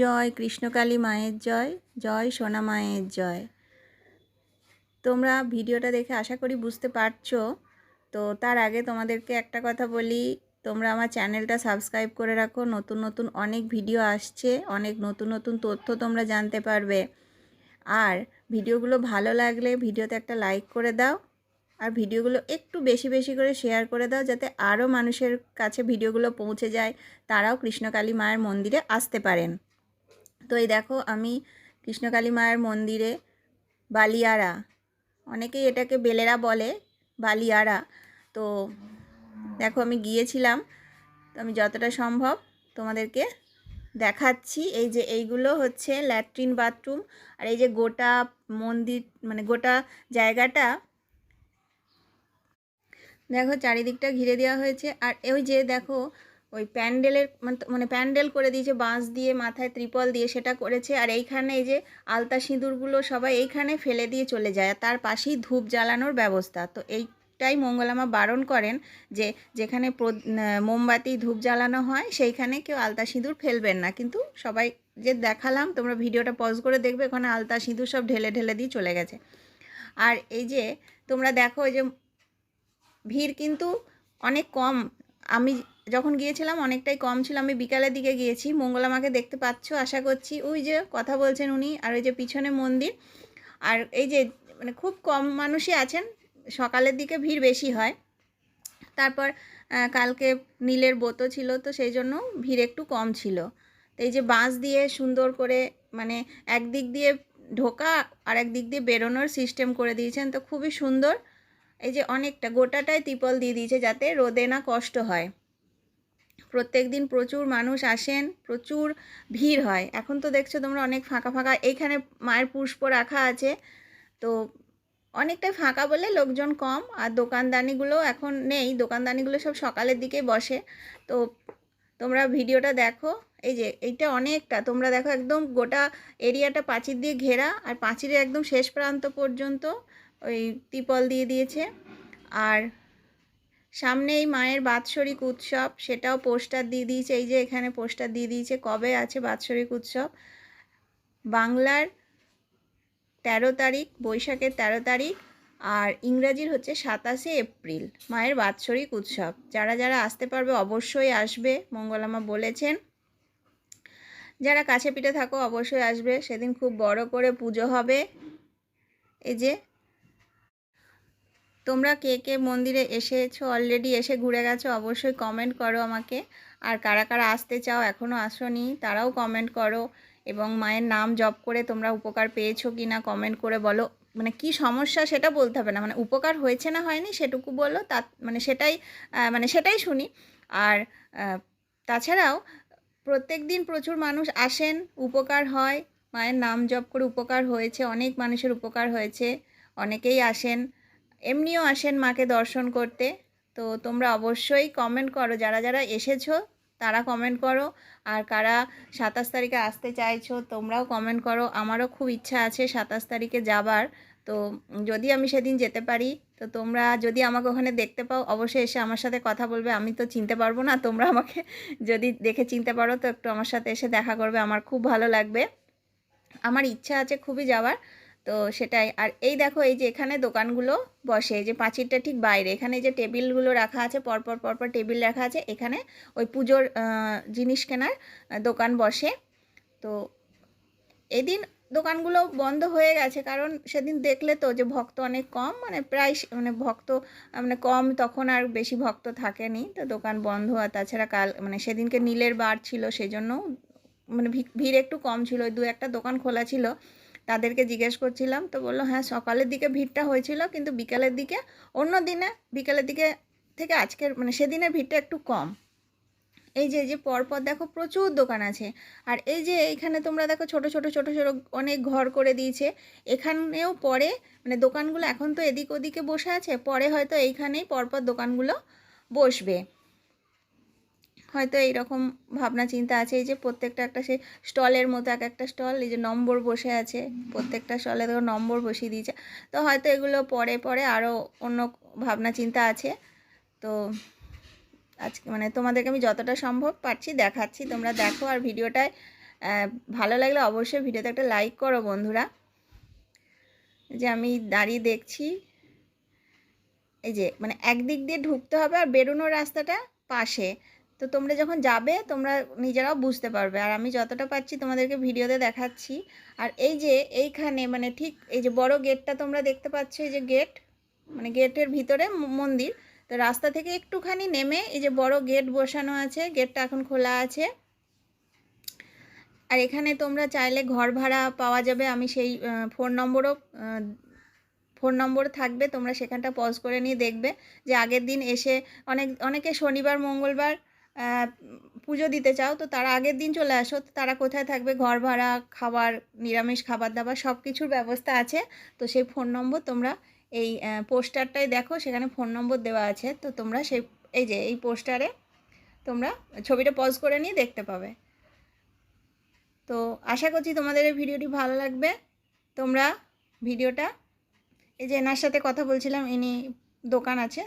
জয় কৃষ্ণকালী মায়ের জয় জয় সোনা মায়ের জয়। তোমরা ভিডিওটা দেখে আশা করি বুঝতে পারছ। তো তার আগে তোমাদেরকে একটা কথা বলি, তোমরা আমার চ্যানেলটা সাবস্ক্রাইব করে রাখো। নতুন নতুন অনেক ভিডিও আসছে, অনেক নতুন নতুন তথ্য তোমরা জানতে পারবে। আর ভিডিওগুলো ভালো লাগলে ভিডিওতে একটা লাইক করে দাও, আর ভিডিওগুলো একটু বেশি বেশি করে শেয়ার করে দাও, যাতে আরও মানুষের কাছে ভিডিওগুলো পৌঁছে যায়। তারাও কৃষ্ণকালী মায়ের মন্দিরে আসতে পারেন। তো এই দেখো আমি কৃষ্ণকালী মায়ের মন্দিরে বালিয়ারা অনেকেই এটাকে বেলেরা বলে বালিয়ারা তো দেখো আমি গিয়েছিলাম, তো আমি যতটা সম্ভব তোমাদেরকে দেখাচ্ছি। এই যে এইগুলো হচ্ছে ল্যাট্রিন বাথরুম, আর এই যে গোটা মন্দির মানে গোটা জায়গাটা দেখো চারিদিকটা ঘিরে দেওয়া হয়েছে। আর ওই যে দেখো ওই প্যান্ডেলের মানে- প্যান্ডেল করে দিয়েছে বাঁশ দিয়ে মাথায় ত্রিপল দিয়ে সেটা করেছে, আর এইখানে এই যে আলতা সিঁদুরগুলো সবাই এইখানে ফেলে দিয়ে চলে যায়, আর তার পাশেই ধূপ জ্বালানোর ব্যবস্থা। তো এইটাই মঙ্গলামা বারণ করেন যে যেখানে মোমবাতি ধূপ জ্বালানো হয়, সেইখানে কেউ আলতা সিঁদুর ফেলবেন না। কিন্তু সবাই যে দেখালাম, তোমরা ভিডিওটা পজ করে দেখবে ওখানে আলতা সিঁদুর সব ঢেলে ঢেলে দিয়ে চলে গেছে। আর এই যে তোমরা দেখো, এই যে ভিড় কিন্তু অনেক কম। আমি যখন গিয়েছিলাম, অনেকটাই কম ছিল। আমি বিকালের দিকে গিয়েছি। মঙ্গলামাকে দেখতে পাচ্ছ, আশা করছি। ওই যে কথা বলছেন উনি আর ওই যে পিছনে মন্দির। আর এই যে মানে খুব কম মানুষই আছেন, সকালের দিকে ভিড় বেশি হয়। তারপর কালকে নীলের বোতো ছিল, তো সেই জন্য ভিড় একটু কম ছিল। তো এই যে বাঁশ দিয়ে সুন্দর করে মানে একদিক দিয়ে ঢোকা আর একদিক দিয়ে বেরোনোর সিস্টেম করে দিয়েছেন। তো খুবই সুন্দর। এই যে অনেকটা, গোটাটাই ত্রিপল দিয়ে দিয়েছে যাতে রোদে না কষ্ট হয়। প্রত্যেক দিন প্রচুর মানুষ আসেন, প্রচুর ভিড় হয়। এখন তো দেখছ তোমরা অনেক ফাঁকা ফাঁকা এইখানে মায়ের পুষ্প রাখা আছে। তো অনেকটাই ফাঁকা বলে লোকজন কম, আর দোকানদানিগুলো এখন নেই। দোকানদানিগুলো সব সকালের দিকে বসে। তো তোমরা ভিডিওটা দেখো। এই যে, এইটা অনেকটা, তোমরা দেখো একদম গোটা এরিয়াটা পাঁচির দিয়ে ঘেরা, আর পাঁচিরের একদম শেষ প্রান্ত পর্যন্ত ওই ত্রিপল দিয়ে দিয়েছে। আর সামনেই মায়ের বাৎসরিক উৎসব, সেটাও পোস্টার দিয়ে দিয়েছে। এই যে এখানে পোস্টার দিয়ে দিয়েছে, কবে আছে বাৎসরিক উৎসব? বাংলার তেরো তারিখ, বৈশাখের তেরো তারিখ, আর ইংরাজির হচ্ছে সাতাশে এপ্রিল, মায়ের বাৎসরিক উৎসব। যারা যারা আসতে পারবে অবশ্যই আসবে, মঙ্গলামা বলেছেন। যারা কাছে পিঠে থাকো, অবশ্যই আসবে। সেদিন খুব বড় করে পুজো হবে। এই যে তোমরা কে কে মন্দিরে এসেছ? অলরেডি এসে ঘুরে গেছো? অবশ্যই কমেন্ট করো আমাকে। আর কারা কারা আসতে চাও এখনও আসোনি, তারাও কমেন্ট করো। এবং মায়ের নাম জপ করে তোমরা উপকার পেয়েছ কি না কমেন্ট করে বলো। মানে কি সমস্যা সেটা বলতে হবে না। মানে উপকার হয়েছে না হয়নি সেটুকু বলো। তা মানে সেটাই মানে সেটাই শুনি। আর তাছাড়াও প্রত্যেক দিন প্রচুর মানুষ আসেন, উপকার হয়। মায়ের নাম জপ করে উপকার হয়েছে, অনেক মানুষের উপকার হয়েছে। অনেকেই আসেন। এমনিও আসেন মাকে দর্শন করতে। তো তোমরা অবশ্যই কমেন্ট করো। যারা যারা এসেছ, তারা কমেন্ট করো। আর কারা সাতাশ তারিখে আসতে চাইছো, তোমরাও কমেন্ট করো। আমারও খুব ইচ্ছা আছে সাতাশ তারিখে যাবার। তো যদি আমি সেদিন যেতে পারি, তো তোমরা যদি আমাকে ওখানে দেখতে পাও, অবশ্যই এসে আমার সাথে কথা বলবে। আমি তো চিনতে পারব না, তোমরা আমাকে যদি দেখে চিনতে পারো, তো একটু আমার সাথে এসে দেখা করবে। আমার খুব ভালো লাগবে। আমার ইচ্ছা আছে খুবই যাওয়ার। তো সেটাই। আর এই দেখো, এই যে এখানে দোকানগুলো বসে, এই যে পাঁচিরটা ঠিক বাইরে। এখানে যে টেবিলগুলো রাখা আছে, পরপর পরপর টেবিল রাখা আছে, এখানে ওই পুজোর জিনিস কেনার দোকান বসে। তো এদিন দোকানগুলো বন্ধ হয়ে গেছে, কারণ সেদিন দেখলে তো যে ভক্ত অনেক কম মানে প্রায় মানে ভক্ত মানে কম তখন আর বেশি ভক্ত থাকেনি। তো দোকান বন্ধ, আর তাছাড়া কাল মানে সেদিনকে নীলের বার ছিল সেজন্য মানে ভিড় একটু কম ছিল। দু একটা দোকান খোলা ছিল তাদেরকে জিজ্ঞেস করছিলাম, তো বলল হ্যাঁ সকালের দিকে ভিড়টা হয়েছিল, কিন্তু বিকালের দিকে, অন্য দিনে, বিকালের দিকে থেকে আজকের মানে সেদিনের ভিড়টা একটু কম। এই যে যে, পরপর দেখো প্রচুর দোকান আছে, আর এই যে, এইখানে তোমরা দেখো ছোট ছোট ছোট ছোট অনেক ঘর করে দিয়েছে, এখানেও পরে মানে দোকানগুলো এখন তো এদিক ওদিকে বসে আছে, পরে হয়তো এইখানেই পরপর দোকানগুলো বসবে। হয়তো এইরকম ভাবনা চিন্তা আছে, এই যে প্রত্যেকটা একটা সে স্টলের মতো এক একটা স্টল, এই যে নম্বর বসে আছে, প্রত্যেকটা স্টলে দেখো নম্বর বসিয়ে দিয়েছে। তো হয়তো এগুলো পরে পরে আরও অন্য ভাবনা চিন্তা আছে। তো আজকে মানে তোমাদেরকে আমি যতটা সম্ভব পারছি দেখাচ্ছি, তোমরা দেখো। আর ভিডিওটায় ভালো লাগলে অবশ্যই ভিডিওতে একটা লাইক করো বন্ধুরা। যে আমি দাঁড়িয়ে দেখছি, এই যে মানে একদিক দিয়ে ঢুকতে হবে আর বেরোনোর রাস্তাটা পাশে। তো তোমরা যখন যাবে, তোমরা নিজেরাও বুঝতে পারবে। আর আমি যতটা পাচ্ছি তোমাদেরকে ভিডিওতে দেখাচ্ছি। আর এই যে এইখানে মানে ঠিক এই যে বড় গেটটা তোমরা দেখতে পাচ্ছ, এই যে গেট মানে গেটের ভিতরে মন্দির। তো রাস্তা থেকে একটুখানি নেমে এই যে বড় গেট বসানো আছে, গেটটা এখন খোলা আছে। আর এখানে তোমরা চাইলে ঘর ভাড়া পাওয়া যাবে। আমি সেই ফোন নম্বরও ফোন নম্বর থাকবে, তোমরা সেখানটা পজ করে নিয়ে দেখবে যে আগের দিন এসে অনেক, অনেকে শনিবার, মঙ্গলবার পুজো দিতে চাও, তো তারা আগের দিন চলে আসো। তারা কোথায় থাকবে? ঘর ভাড়া, খাবার, নিরামিষ, খাবার দাবার সব কিছুর ব্যবস্থা আছে। তো সেই ফোন নম্বর তোমরা এই পোস্টারটাই দেখো, সেখানে ফোন নম্বর দেওয়া আছে। তো তোমরা সেই, এই যে, এই পোস্টারে তোমরা ছবিটা পজ করে নিয়ে দেখতে পাবে। তো আশা করছি তোমাদের এই ভিডিওটি ভালো লাগবে। তোমরা ভিডিওটা, এই যে এনার সাথে কথা বলছিলাম, ইনি দোকান আছে।